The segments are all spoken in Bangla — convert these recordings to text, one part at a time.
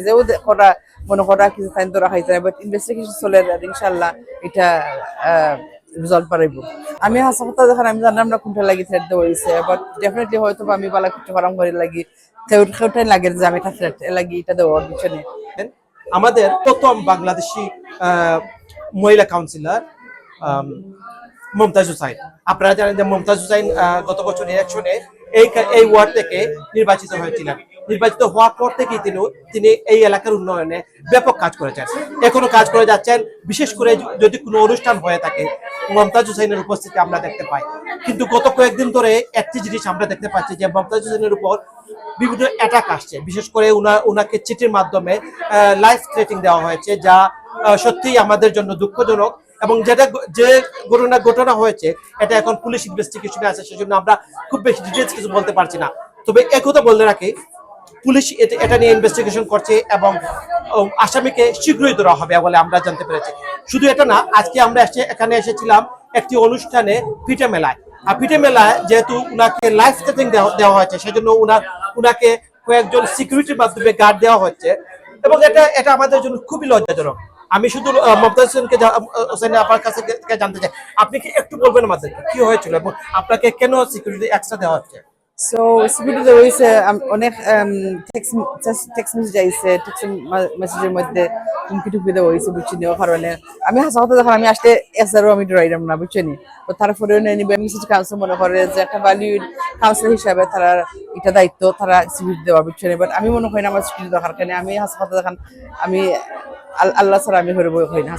যে ও দে- করা মনে করা কিছু টাইম তো রাখাইছে বাট ইনভেস্টিগেশন চলে ইনশাল্লাহ এটা রেজাল্ট আমি হাসা কথা যখন আমি জানলাম না কোনটা লাগি হয়েছে বাট ডেফিনেটলি হয়তো আমি বালা করে লাগি। লাগে যে আমি এটা থ্রেড লাগি, এটা দেওয়ার পিছনে। আমাদের প্রথম বাংলাদেশি মহিলা কাউন্সিলর মমতাজ হুসাইন। আপনারা জানেন যে মমতাজ হুসাইন গত বছর ইলেকশনে এই এই ওয়ার্ড থেকে নির্বাচিত হয়েছিলেন। নির্বাচিত হওয়ার পর থেকেই তিনি তিনি এই এলাকার উন্নয়নে ব্যাপক কাজ করেছেন এখনও কাজ করে যাচ্ছেন, বিশেষ করে যদি কোনো অনুষ্ঠান হয়ে থাকে, মমতাজ হুসাইনের উপস্থিতি আমরা দেখতে পাই। কিন্তু গত কয়েকদিন ধরে একটি জিনিস আমরা দেখতে পাচ্ছি যে মমতাজ হুসাইনের উপর বিভিন্ন অ্যাটাক আসছে। বিশেষ করে উনাকে চিঠির মাধ্যমে লাইফ থ্রেটিং দেওয়া হয়েছে, যা সত্যিই আমাদের জন্য দুঃখজনক এবং যেটা যে ঘটনা ঘটনা হয়েছে, এটা এখন পুলিশ ইনভেস্টিগেশনে আছে, সেজন্য আমরা খুব বেশি ডিটেলস কিছু বলতে পারছি না। তবে একথা বলতে রাখি পুলিশ এটা নিয়ে ইনভেস্টিগেশন করছে এবং আসামিকে শীঘ্রই ধরা হবে বলে আমরা জানতে পেরেছি। শুধু এটা না, আজকে আমরা এসে এখানে এসেছিলাম একটি অনুষ্ঠানে পিঠে মেলায়। আর পিঠে মেলায় যেহেতু উনাকে লাইফ থ্রেটিং দেওয়া হয়েছে, সেজন্য উনার উনাকে কয়েকজন সিকিউরিটির মাধ্যমে গার্ড দেওয়া হচ্ছে। এবং এটা এটা আমাদের জন্য খুবই লজ্জাজনক। আমি শুধু মমতাজ হোসেনকে হোসেন আপনার কাছে জানতে চাই। আপনি কি একটু বলবেন আমাদের কি হয়েছিল এবং আপনাকে কেন সিকিউরিটি এক্সট্রা দেওয়া হচ্ছে? সো আম- অনেক মেসেজের মধ্যে হুমকি টুকি দেওয়া হয়েছে বুঝছি নি ও কারণে আমি হাসা আমি আসতে এসারও আমি ডরাইলাম তো তারপরে মনে করে যে হিসাবে তারা এটা দায়িত্ব তারা সিকিউরিটি দেওয়া বুঝছি নি বাট আমি মনে করি না আমার সিকিউরিটি দরকার কেন আমি হাসা যখন আমি আল- আল্লাহ ছাড়া আমি হয়ে হই না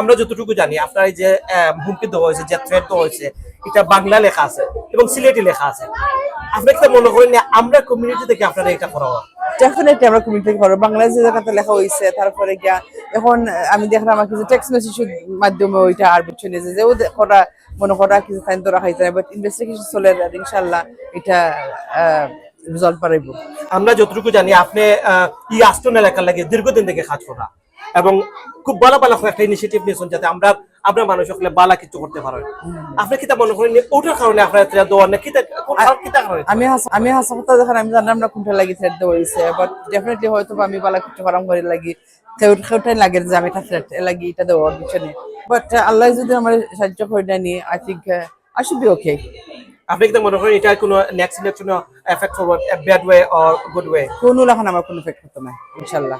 আমরা যতটুকু জানি আপনার এই যে আহ, হুমকি দেওয়া হয়েছে যে থ্রেট দেওয়া হয়েছে এটা বাংলা লেখা আছে এবং সিলেটি লেখা আছে। আপনি কি মনে করেন আমরা কমিউনিটি থেকে আপনারা এটা করা ডেফিনেটলি আমরা কমিউনিটি থেকে পারব বাংলাদেশে জায়গাতে লেখা হয়েছে তারপরে গিয়া এখন আমি দেখলাম আমার কিছু টেক্সট মেসেজের মাধ্যমে ওইটা আর বুঝছে নিয়েছে যে ও করা মনে করা কিছু টাইম তো রাখাইছে বাট ইনভেস্টিগেশন চলে ইনশাল্লাহ এটা রেজাল্ট পারাইব আমরা যতটুকু জানি আপনি ই আস্তন এলাকার লাগে দীর্ঘদিন থেকে কাজ করা। এবং খুব ভালো ভালো একটা ইনিশিয়েটিভ নিয়েছেন যাতে আমরা আমরা মানুষ সকলে বালা কিছু করতে পারেন আপনি কি তা মনে করেন ওটার কারণে আপনার এটা দেওয়ার না কি তা- কোন কারণ- কি তা কারণে? আমি আমি হাসা কথা যখন আমি জানলাম না কোনটা লাগি থ্রেড দেওয়া হয়েছে বাট ডেফিনেটলি হয়তো আমি বালা করতে পারাম করে লাগি। কেউটাই লাগে যে আমি এটা থ্রেড লাগি এটা দেওয়ার পিছনে। বাট আল্লাহ যদি আমার সাহায্য করে নেয়নি I think I should be okay আপনি কি মনে করেন এটা কোনো নেক্সট ইলেকশনে এফেক্ট করব bad way or good way কোনো লাখন আমার কোনো এফেক্ট হতো না ইনশাল্লাহ।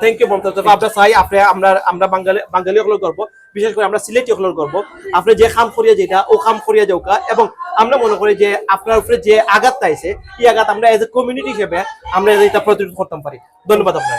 থ্যাংক ইউ মমতাজ আপনারা চাই আপনি আমরা আমরা বাঙালি বাঙালি হলের গর্ব বিশেষ করে আমরা সিলেটি হলের গর্ব। আপনি যে খাম করিয়া যেটা ও খাম করিয়া যাওকা এবং আমরা মনে করি যে আপনার উপরে যে আঘাত আইছে এই আঘাত আমরা এজ এ কমিউনিটি হিসেবে আমরা এটা প্রতিরোধ করতে পারি। ধন্যবাদ আপনার